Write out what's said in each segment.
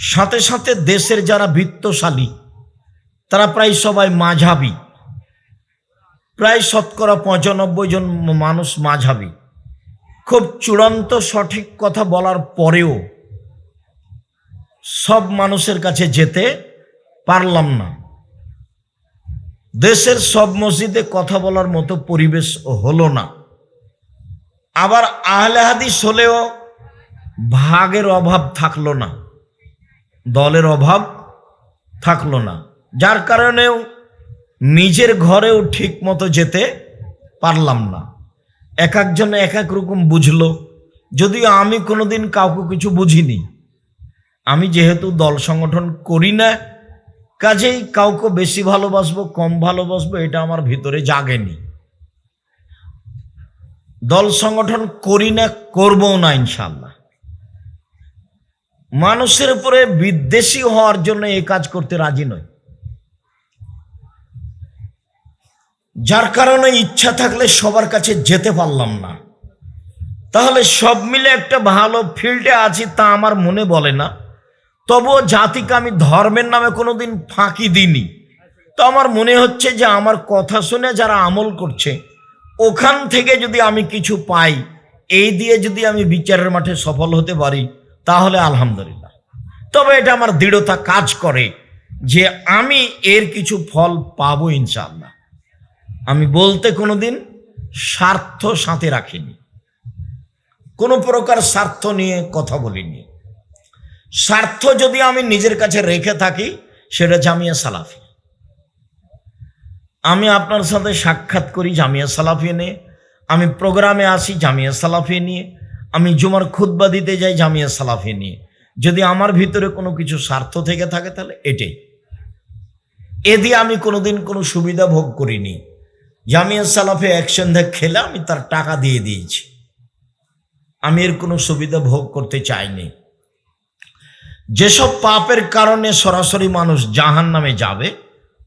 সাথে সাথে দেশের যারা বৃত্তশালী, তারা প্রায় সবাই মাঝাবি। প্রায় শতকরা পঁচানব্বই জন মানুষ মাঝাবি। খুব চূড়ান্ত সঠিক কথা বলার পরেও সব মানুষের কাছে যেতে পারলাম না। দেশের সব মসজিদে কথা বলার মতো পরিবেশ হলো না। আবার আহলে হাদিস হলেও ভাগের অভাব থাকল না। দলের অভাব থাকল না। যার কারণেও নিজের ঘরেও ঠিক মতো যেতে পারলাম না। এক একজন এক এক রকম বুঝলো, যদিও আমি কোনোদিন কাউকে কিছু বুঝিনি। আমি যেহেতু দল সংগঠন করি না, কাজেই কাউকে বেশি ভালোবাসবো, কম ভালোবাসবো, এটা আমার ভিতরে জাগেনি। দল সংগঠন করি না, করবও না ইনশাল্লাহ মানুষের উপরে বিদ্বেষী হওয়ার জন্য এই কাজ করতে রাজি নয়। যার কারণে ইচ্ছা থাকলে সবার কাছে যেতে পারলাম না। তাহলে সব মিলে একটা ভালো ফিল্ডে আছি তা আমার মনে বলে না। তবুও জাতিকে আমি ধর্মের নামে কোনোদিন ফাঁকি দিইনি। তো আমার মনে হচ্ছে যে আমার কথা শুনে যারা আমল করছে, ওখান থেকে যদি আমি কিছু পাই, এই দিয়ে যদি আমি বিচারের মাঠে সফল হতে পারি তাহলে আলহামদুলিল্লাহ। তবে এটা আমার দৃঢ়তা কাজ করে যে আমি এর কিছু ফল পাবো ইনশাআল্লাহ। আমি বলতে কোনোদিন স্বার্থ সাথে রাখিনি। কোনো প্রকার স্বার্থ নিয়ে কথা বলিনি। স্বার্থ যদি আমি নিজের কাছে রেখে থাকি, সেটা জামিয়া সালাফি। আমি আপনার সাথে সাক্ষাৎ করি জামিয়া সালাফি নিয়ে। আমি প্রোগ্রামে আসি জামিয়া সালাফি নিয়ে। আমি জুমার খুদ্া দিতে যাই জামিয়া সালাফি নিয়ে। যদি আমার ভিতরে কোনো কিছু স্বার্থ থেকে থাকে তাহলে এটাই। এ দিয়ে আমি কোনোদিন কোনো সুবিধা ভোগ করিনি। জামিয়া সালাফে এক সন্ধ্যা খেলে আমি তার টাকা দিয়ে দিয়েছি। আমি এর কোনো সুবিধা ভোগ করতে চাইনি। যেসব পাপের কারণে সরাসরি মানুষ জাহান নামে যাবে,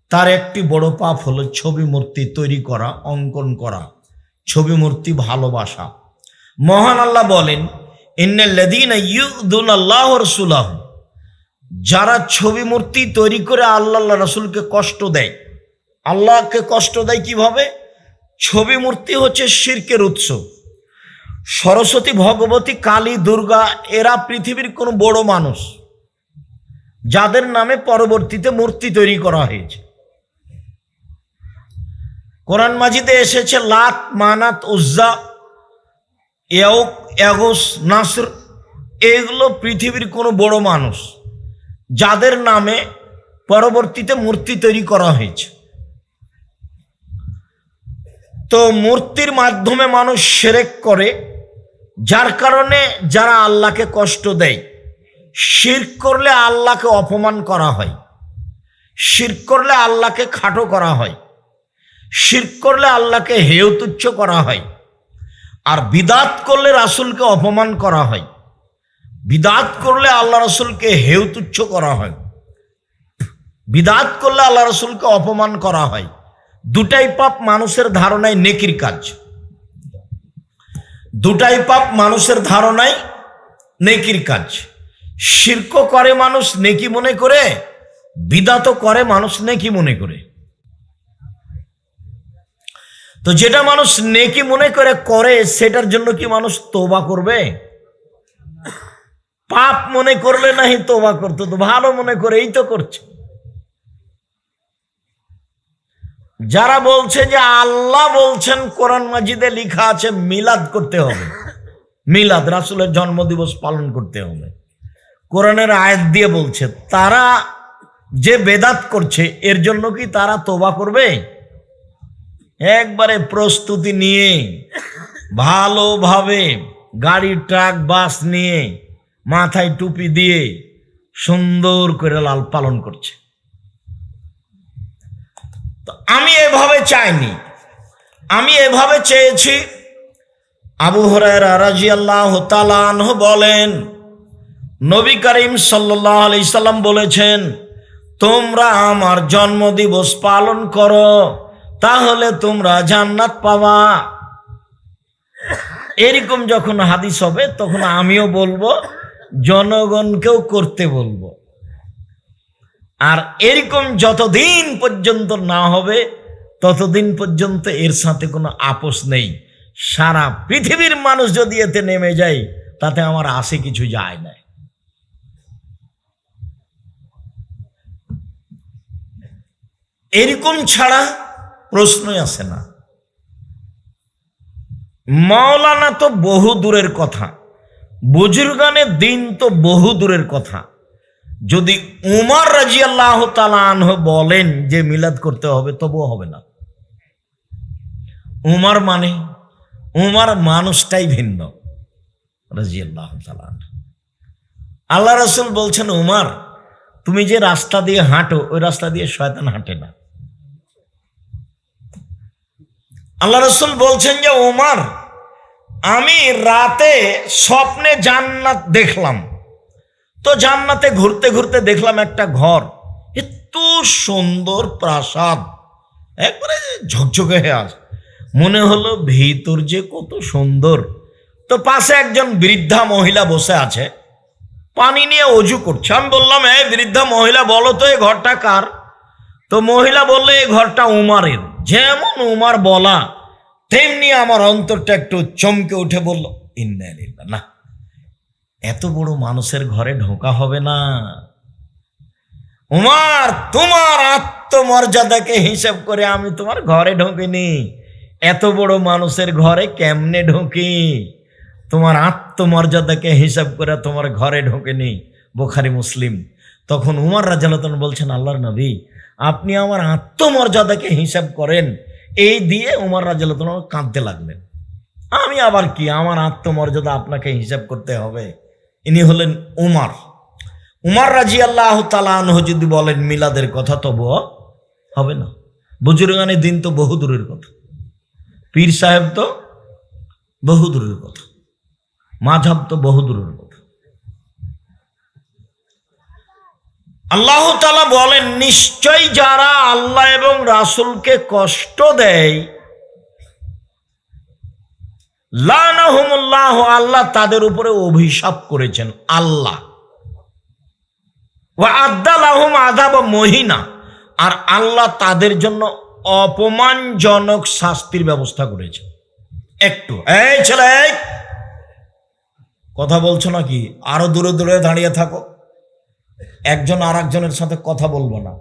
তার একটি বড় পাপ হলো ছবি মূর্তি তৈরি করা, অঙ্কন করা, ছবি মূর্তি ভালোবাসা। মহান আল্লাহ বলেন আল্লাহ রসুলাহ যারা ছবি মূর্তি তৈরি করে আল্লাহ রসুলকে কষ্ট দেয়। আল্লাহকে কষ্ট দেয় কীভাবে? ছবি মূর্তি হচ্ছে শির্কের উৎস। সরস্বতী, ভগবতী, কালী, দুর্গা, এরা পৃথিবীর কোনো বড় মানুষ, যাদের নামে পরবর্তীতে মূর্তি তৈরি করা হয়েছে। কোরআন মাজিদে এসেছে, লাত, মানাত, উজ্জা এওক এগোস, নাসর, এগুলো পৃথিবীর কোনো বড় মানুষ, যাদের নামে পরবর্তীতে মূর্তি তৈরি করা হয়েছে। তো মূর্তির মাধ্যমে মানুষ সেরেক করে, যার কারণে যারা আল্লাহকে কষ্ট দেয় শির করলে আল্লাহকে অপমান করা হয় শির করলে আল্লাহকে খাটো করা হয় শির করলে আল্লাহকে হেয় তুচ্ছ করা হয়। আর বিদাত করলে রাসুলকে অপমান করা হয়। বিদাত করলে আল্লাহ রসুলকে হেউ তুচ্ছ করা হয়। বিদাত করলে আল্লাহ রসুলকে অপমান করা হয়। দুটাই পাপ মানুষের ধারণায় নেকির কাজ। দুটাই পাপ মানুষের ধারণায় নেকির কাজ। শির্ক করে মানুষ নেকি মনে করে বিদাত করে মানুষ নেকি মনে করে। তো যেটা মানুষ নেকি মনে করে করে, সেটার জন্য কি মানুষ তোবা করবে? পাপ মনে করলে নাহি তোবা করতো, তো ভালো মনে করে এই তো করছে। যারা বলছে যে আল্লাহ বলছেন, কোরআন মাজিদে লিখা আছে, মিলাদ করতে হবে। মিলাদ, রাসুলের জন্মদিবস পালন করতে হবে। কোরআনের আয়াত দিয়ে বলছে, তারা যে বেদাত করছে, এর জন্য কি তারা তোবা করবে? একবারে প্রস্তুতি নিয়ে, ভালোভাবে গাড়ি, ট্রাক, বাস নিয়ে মাথায় টুপি দিয়ে সুন্দর করে লাল পালন করছে। তো আমি এভাবে চাইনি। আমি এভাবে চেয়েছি। আবু হরার আল্লাহ বলেন, নবী করিম সাল্লাহ আলি সাল্লাম বলেছেন, তোমরা আমার জন্মদিবস পালন করো। তাহলে তোমরা জান্নাত পাবা। এরকম যখন হাদিস হবে, তখন আমিও বলব, জনগণকেও করতে বলব। আর এরকম যতদিন পর্যন্ত না হবে, ততদিন পর্যন্ত এর সাথে কোনো আপোষ নেই। সারা পৃথিবীর মানুষ যদি এতে নেমে যায়, তাতে আমার আসে কিছু যায় না। এরকম ছাড়া প্রশ্নই আসে না। মাওলানা তো বহু দূরের কথা বুজুর্গানের দিন তো বহু দূরের কথা। যদি উমার রাজি আল্লাহ তালাহ বলেন যে মিলাদ করতে হবে, তবুও হবে না। উমার মানে উমার মানুষটাই ভিন্ন রাজি আল্লাহ আল্লাহ রসুল বলছেন, উমার, তুমি যে রাস্তা দিয়ে হাঁটো, ওই রাস্তা দিয়ে শয়তান হাঁটে না। আল্লাহ রসুল বলছেন যে উমার আমি রাতে স্বপ্নে জান্নাত দেখলাম। তো জান্নাতে ঘুরতে ঘুরতে দেখলাম একটা ঘর। এত সুন্দর প্রাসাদ। একবারে ঝকঝকে হয়ে আস মনে হলো ভিতর যে কত সুন্দর। তো পাশে একজন বৃদ্ধা মহিলা বসে আছে। পানি নিয়ে অজু করছে। আমি বললাম, এই বৃদ্ধা মহিলা, বলো তো এই ঘরটা কার? তো মহিলা বললে, এই ঘরটা উমারের। যেমন উমার বলা, তেমনি আমার অন্তরটা একটু চমকে উঠে বলল, ইন্না না, এত বড় মানুষের ঘরে ঢোকা হবে না। উমার, তোমার আত্মমর্যাদাকে হিসাব করে আমি তোমার ঘরে ঢোকিনি। এত বড় মানুষের ঘরে কেমনে ঢোকি? তোমার আত্মমর্যাদাকে হিসাব করে তোমার ঘরে ঢোকেনি, বোখারি, মুসলিম। তখন উমার রাজালতন বলছেন, আল্লাহর নবী আপনি আমার আত্মমর্যাদাকে হিসাব করেন, এই দিয়ে উমার রাজালতন কাঁদতে লাগলেন। আমি আবার কি? আমার আত্মমর্যাদা আপনাকে হিসাব করতে হবে। ইনি হলেন উমার। উমার রাজি আল্লাহ তালাহ যদি বলেন মিলাদের কথা, তবুও হবে না। বুজুর্গানের দিন তো বহু দূরের কথা। পীর সাহেব তো বহু দূরের কথা। মাঝাব তো বহু দূরের কথা। আল্লাহ তালা বলেন নিশ্চয় যারা আল্লাহ এবং রাসুলকে কষ্ট দেয় আল্লাহ তাদের উপরে অভিশাপ করেছেন, আল্লাহ। ও আদালাহুম আদাব মহিনা। আর আল্লাহ তাদের জন্য অপমানজনক শাস্তির ব্যবস্থা করেছে একটু, এই ছেলে কথা বলছো নাকি? আরও দূরে দূরে দাঁড়িয়ে থাকো। একজন আর একজনের সাথে কথা বলব না।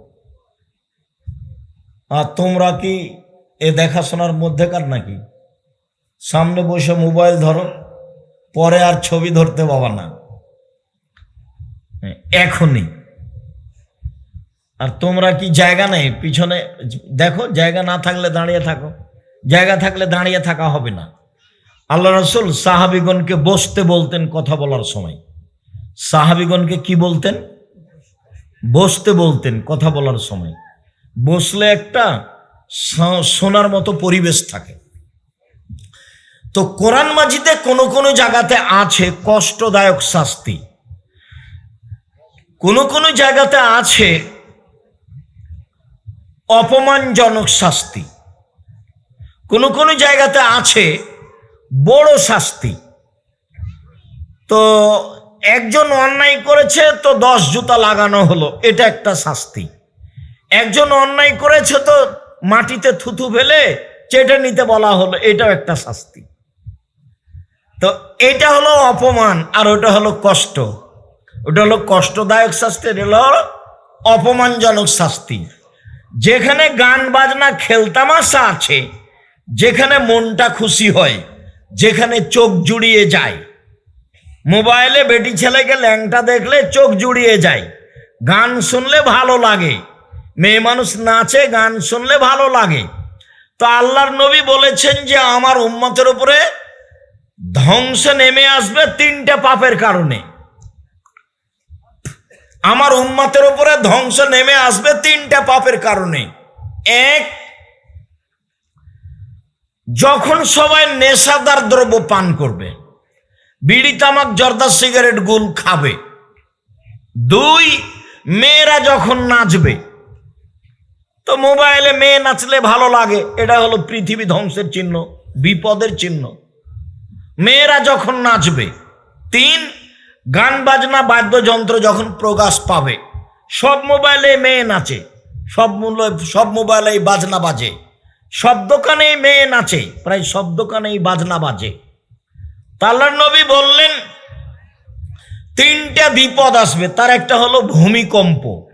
আর তোমরা কি এ দেখাশোনার মধ্যেকার নাকি? সামনে বসে মোবাইল ধরো, পরে আর ছবি ধরতে বাবা না। এখনই। আর তোমরা কি জায়গা নেই? পিছনে দেখো, জায়গা না থাকলে দাঁড়িয়ে থাকো। জায়গা থাকলে দাঁড়িয়ে থাকা হবে না। আল্লাহ রসুল সাহাবিগণকে বসতে বলতেন কথা বলার সময়। সাহাবিগণকে কি বলতেন? বসতে বলতেন কথা বলার সময়। বসলে একটা শোনার মতো পরিবেশ থাকে। তো কোরআন মাজিদে কোনো কোনো জায়গাতে আছে কষ্টদায়ক শাস্তি। কোনো কোনো জায়গাতে আছে অপমানজনক শাস্তি। কোনো কোনো জায়গাতে আছে বড় শাস্তি। তো একজন অন্যায় করেছে তো দশ জুতা লাগানো হলো, এটা একটা শাস্তি। একজন অন্যায় করেছে তো মাটিতে থুথু ফেলে চেটে নিতে বলা হলো, এটাও একটা শাস্তি। তো এটা হলো অপমান আর ওটা হলো কষ্ট। ওটা হলো কষ্টদায়ক শাস্তি, এটা হলো অপমানজনক শাস্তি। যেখানে গান বাজনা খেলতামাশা আছে, যেখানে মনটা খুশি হয়, যেখানে চোখ জুড়িয়ে যায় মোবাইলে বেটি ছেলেকে ল্যাংটা দেখলে চোখ জুড়িয়ে যায়। গান শুনলে ভালো লাগে। মেয়ে মানুষ নাচে, গান শুনলে ভালো লাগে। তো আল্লাহর নবী বলেছেন যে, আমার উম্মতের উপরে ধ্বংস নেমে আসবে তিনটে পাপের কারণে। আমার উম্মতের উপরে ধ্বংস নেমে আসবে তিনটা পাপের কারণে। এক, যখন সবাই নেশাদার দ্রব্য পান করবে বিড়ি তামাক, জর্দা সিগারেট গুল খাবে। দুই, মেয়েরা যখন নাচবে, তো মোবাইলে মেয়ে নাচলে ভালো লাগে। এটা হলো পৃথিবী ধ্বংসের চিহ্ন, বিপদের চিহ্ন। মেয়েরা যখন নাচবে, তিন, গান, বাজনা, বাদ্যযন্ত্র যখন প্রকাশ পাবে, সব মোবাইলে মেয়ে নাচে, সব মূল্য, সব মোবাইলেই বাজনা বাজে। সব দোকানেই মেয়ে নাচে, প্রায় সব দোকানেই বাজনা বাজে। তাল্লার নবী বললেন, তিনটা বিপদ আসবে। তার একটা হলো ভূমিকম্প,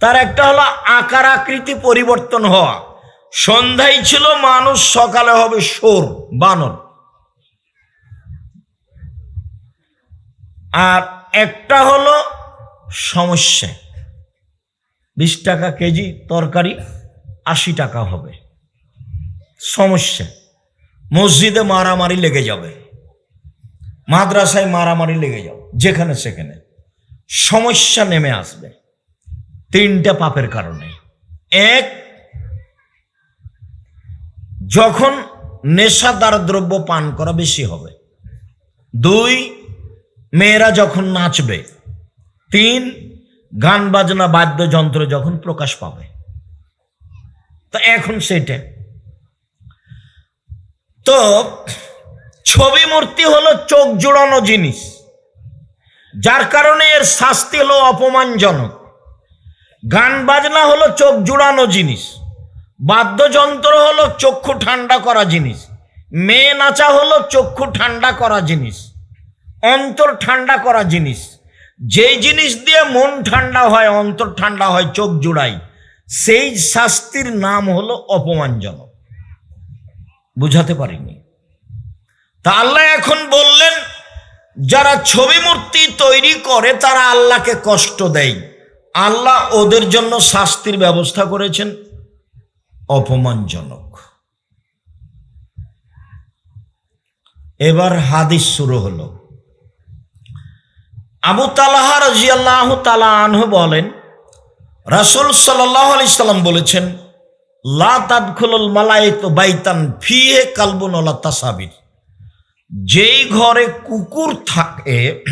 তার একটা হলো আকার আকৃতি পরিবর্তন হওয়া। সন্ধ্যায় ছিল মানুষ, সকালে হবে সোর বানর। আর একটা হলো সমস্যা। বিশ টাকা কেজি তরকারি আশি টাকা হবে। সমস্যা। মসজিদে মারামারি লেগে যাবে। মাদ্রাসায় মারামারি লেগে যাও, যেখানে সেখানে। সমস্যা নেমে আসবে। তিনটা পাপের কারণে। এক, যখন নেশাদার দ্রব্য পান করা বেশি হবে। দুই, মেয়েরা যখন নাচবে। তিন, গান বাজনা বাদ্যযন্ত্র যখন প্রকাশ পাবে। তা এখন সেটা। তো ছবি মূর্তি হলো চোখ জোড়ানো জিনিস। যার কারণে এর শাস্তি হলো অপমানজনক। গান বাজনা হলো চোখ জুড়ানো জিনিস। বাদ্যযন্ত্র হলো চক্ষু ঠান্ডা করা জিনিস। মেয়ে নাচা হলো চক্ষু ঠান্ডা করা জিনিস। অন্তর ঠান্ডা করা জিনিস। যেই জিনিস দিয়ে মন ঠান্ডা হয়, অন্তর ঠান্ডা হয়, চোখ জুড়াই। সেই শাস্তির নাম হলো অপমানজনক। বুঝাতে পারিনি। তা আল্লাহ এখন বললেন, যারা ছবি মূর্তি তৈরি করে, তারা আল্লাহকে কষ্ট দেয়। আল্লাহ ওদের জন্য শাস্তির ব্যবস্থা করেছেন। অপমানজনক। এবার হাদিস শুরু হলো। আবু তালাহা রাজিয়াল্লাহ তালা আনহু বলেন, রাসুল সাল্লাহ আলি সাল্লাম বলেছেন, লা তাদখুলুল মালায়েত বাইতান ফিহে কালবুন তাসাবির। যেই ঘরে কুকুর থাকে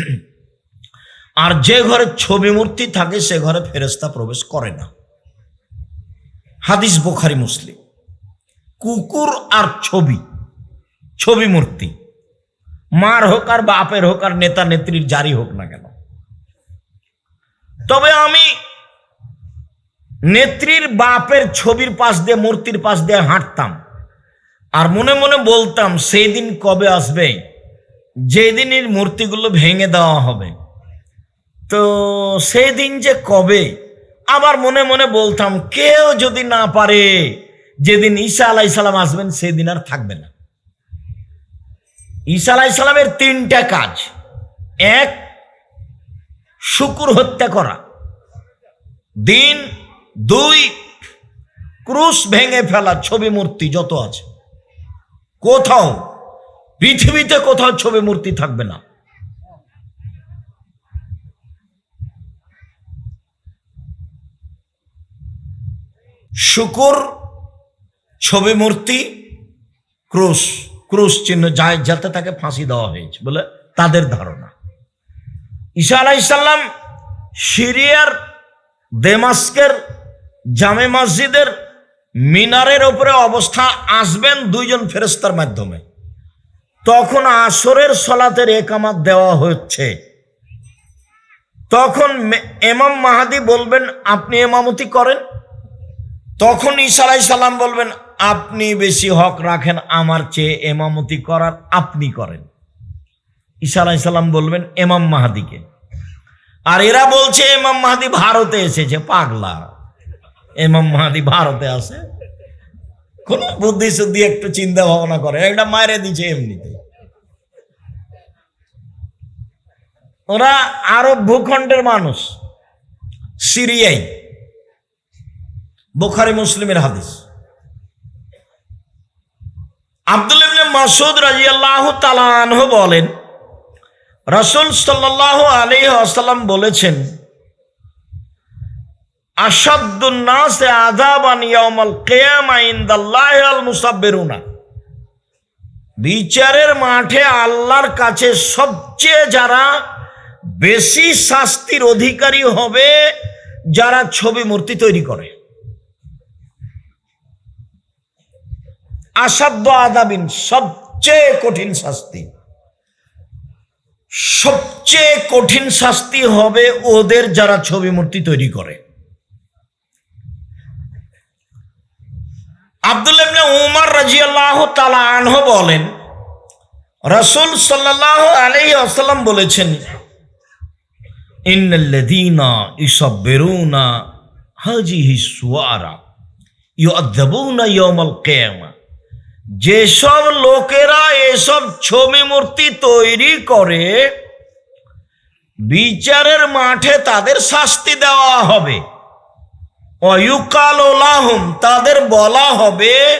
আর যে ঘরে ছবি মূর্তি থাকে, সে ঘরে ফেরেস্তা প্রবেশ করে না। হাদিস বোখারি, মুসলিম। কুকুর আর ছবি ছবি মূর্তি। মার হোক আর বাপের হোক আর নেতা নেত্রীর জারি হোক না কেন। তবে আমি নেত্রীর বাপের ছবির পাশ দিয়ে, মূর্তির পাশ দিয়ে হাঁটতাম। আর মনে মনে বলতাম সেই দিন কবে আসবে? যেদিন এর মূর্তিগুলো ভেঙে দেওয়া হবে। তো সেই দিন যে কবে? আবার মনে মনে বলতাম, কেউ যদি না পারে, যেদিন ঈসা আলাই সালাম আসবেন, সেদিন আর থাকবে না। ঈসা আলাই সালামের তিনটা কাজ। এক, শুকুর হত্যা করা। দিন, দুই, ক্রুশ ভেঙে ফেলা ছবি, মূর্তি, যত আছে। কোথাও, পৃথিবীতে কোথাও ছবি মূর্তি থাকবে না। শুকুর, ছবি মূর্তি, ক্রুশ ক্রুশ চিহ্ন যা যাতে তাকে ফাঁসি দেওয়া হয়েছে বলে তাদের ধারণা। ঈসা আলাইসাল্লাম সিরিয়ার, দেমাস্কের, জামে মসজিদের মিনারের ওপরে অবস্থা আসবেন দুইজন ফেরেস্তার মাধ্যমে। তখন আসরের সলাতের একামাত দেওয়া হচ্ছে। তখন এমাম মাহাদি বলবেন, আপনি এমামতি করেন? তখন ঈসা আলাই সাল্লাম বলবেন, আপনি বেশি হক রাখেন, আমার চেয়ে এমামতি করার আপনি করেন। ঈসা আলাই সাল্লাম বলবেন এমাম মাহাদিকে। আর এরা বলছে এমাম মাহাদি ভারতে এসেছে, পাগলা। এমাম মাহাদি ভারতে আসে কোন বুদ্ধি শুদ্ধি একটু চিন্তা ভাবনা করে। একটা মায়েরে দিচ্ছে এমনিতে। ওরা আরব ভূখণ্ডের মানুষ। সিরিয়াই। বোখারি মুসলিমের হাদিস। আব্দুল মাসুদ রাজিয়াল্লাহু তাআলা আনহু বলেন, রাসূল সাল্লাল্লাহু আলী ওয়াসাল্লাম বলেছেন আসাদ্দুন নাস আযাবান ইয়াউমাল কিয়ামা ইনদাল্লাহি আল মুসাব্বিরুনা। বিচারের মাঠে আল্লাহর কাছে সবচেয়ে যারা বেশি শাস্তির অধিকারী হবে, যারা ছবি মূর্তি তৈরি করে। আসাধ্য আদাবিন সবচেয়ে কঠিন শাস্তি। সবচেয়ে কঠিন শাস্তি হবে ওদের যারা ছবি মূর্তি তৈরি করে। আব্দুল ইবনে উমর রাজিয়াল্লাহ তালা আনহ বলেন, রসুল সাল্লাহ আলাইহি আসাল্লাম বলেছেন, ইন্নাল্লাযীনা ইসাব্বিরুনা হাজিহি সুয়ারা ইউআযাবুনা ইয়াওমাল কিয়ামা. যেসব লোকেরা এসব ছবি মূর্তি তৈরি করে, বিচারের মাঠে তাদের শাস্তি দেওয়া হবে। তাদের বলা হবে,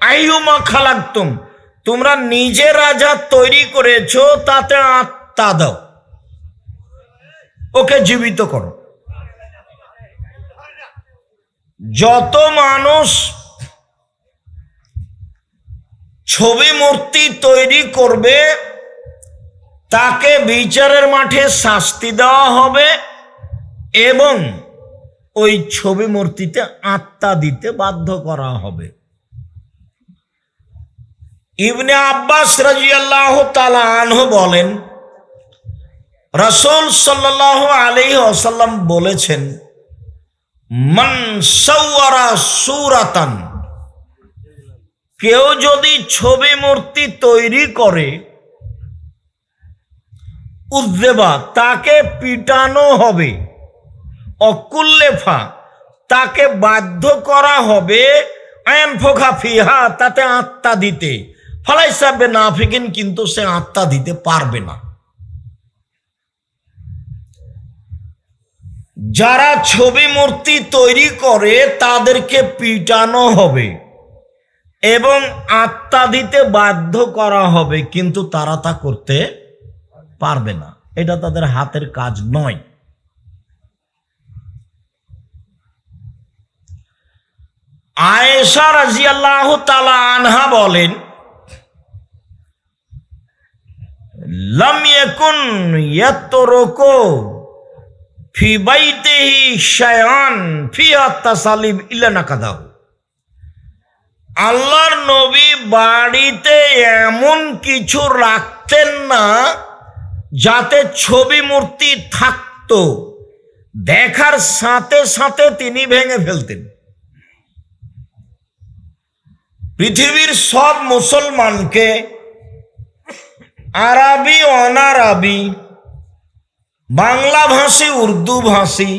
আইয়ুমা খালাক্তুম, তোমরা নিজেরা যা তৈরি করেছ, তাতে আত্মা দাও। ওকে জীবিত করো। যত মানুষ ছবি মূর্তি তৈরি করবে, তাকে বিচারের মাঠে শাস্তি দেওয়া হবে এবং ওই ছবি মূর্তিতে আত্মা দিতে বাধ্য করা হবে। ইবনে আব্বাস রাজিয়াল্লাহ তালা আনহু বলেন, রসুল সাল্লাহ আলী আসাল্লাম বলেছেন, মন সুরাতান কেউ যদি ছবি মূর্তি তৈরি করে উদ্দেবা তাকে পিটানো হবে। অকুল্লেফা, তাকে বাধ্য করা হবে ফিহা, তাতে আত্মা দিতে। ফলাই সাবে না ফিকেন কিন্তু সে আত্মা দিতে পারবে না। যারা ছবি মূর্তি তৈরি করে, তাদেরকে পিটানো হবে এবং আত্মা দিতে বাধ্য করা হবে, কিন্তু তারা তা করতে পারবে না। এটা তাদের হাতের কাজ নয়। আয়েশা রাজিয়াল্লাহ তালা আনহা বলেন আল্লাহর নবী বাড়িতে এমন কিছু রাখতেন না যাতে ছবি মূর্তি থাকতো। দেখার সাথে সাথে তিনি ভেঙে ফেলতেন। পৃথিবীর সব মুসলমানকে আরবি, অনারবি, বাংলা ভাষী, উর্দু ভাষী,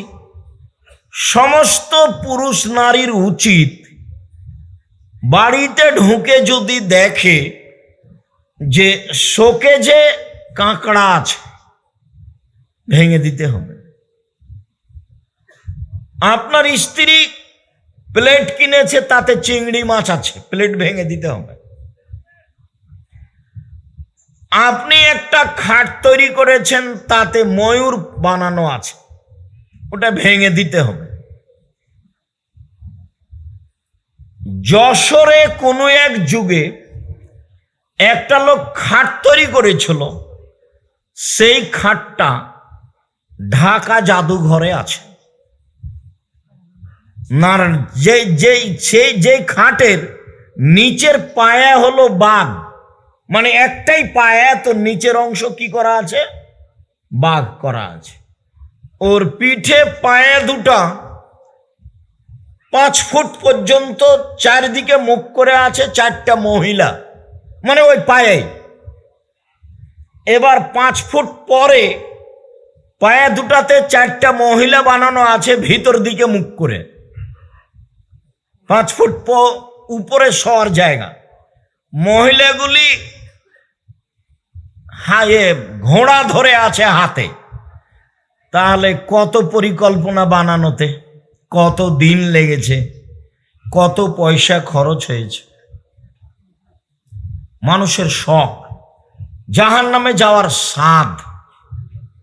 সমস্ত পুরুষ নারীর উচিত বাড়িতে ঢুকে যদি দেখে যে শোকে যে কাঁকড়া আছে, ভেঙে দিতে হবে। আপনার স্ত্রী প্লেট কিনেছে, তাতে চিংড়ি মাছ আছে। প্লেট ভেঙে দিতে হবে। আপনি একটা খাট তৈরি করেছেন, তাতে ময়ূর বানানো আছে। ওটা ভেঙে দিতে হবে। যশোরে কোনো এক যুগে একটা লোক খাট তৈরি করেছিল, সেই খাটটা ঢাকা জাদুঘরে আছে। না যে যে সেই যে খাটের নিচের পায়া হলো বাঘ। মানে একটাই পায়া, তো নিচের অংশ কি করা আছে? বাঘ করা আছে। ওর পিঠে পায়ে দুটা পাঁচ ফুট পর্যন্ত চারিদিকে মুখ করে আছে চারটা মহিলা। মানে ওই পায়ে এবার পাঁচ ফুট পরে পায়ে দুটাতে চারটা মহিলা বানানো আছে ভিতর দিকে মুখ করে। পাঁচ ফুট উপরে শোয়ার জায়গা। মহিলাগুলি হায়ে ঘোড়া ধরে আছে হাতে। তাহলে কত পরিকল্পনা বানানোতে? কত দিন লেগেছে? কত পয়সা খরচ হয়েছে? মানুষের শখ জাহান নামে যাওয়ার স্বাদ।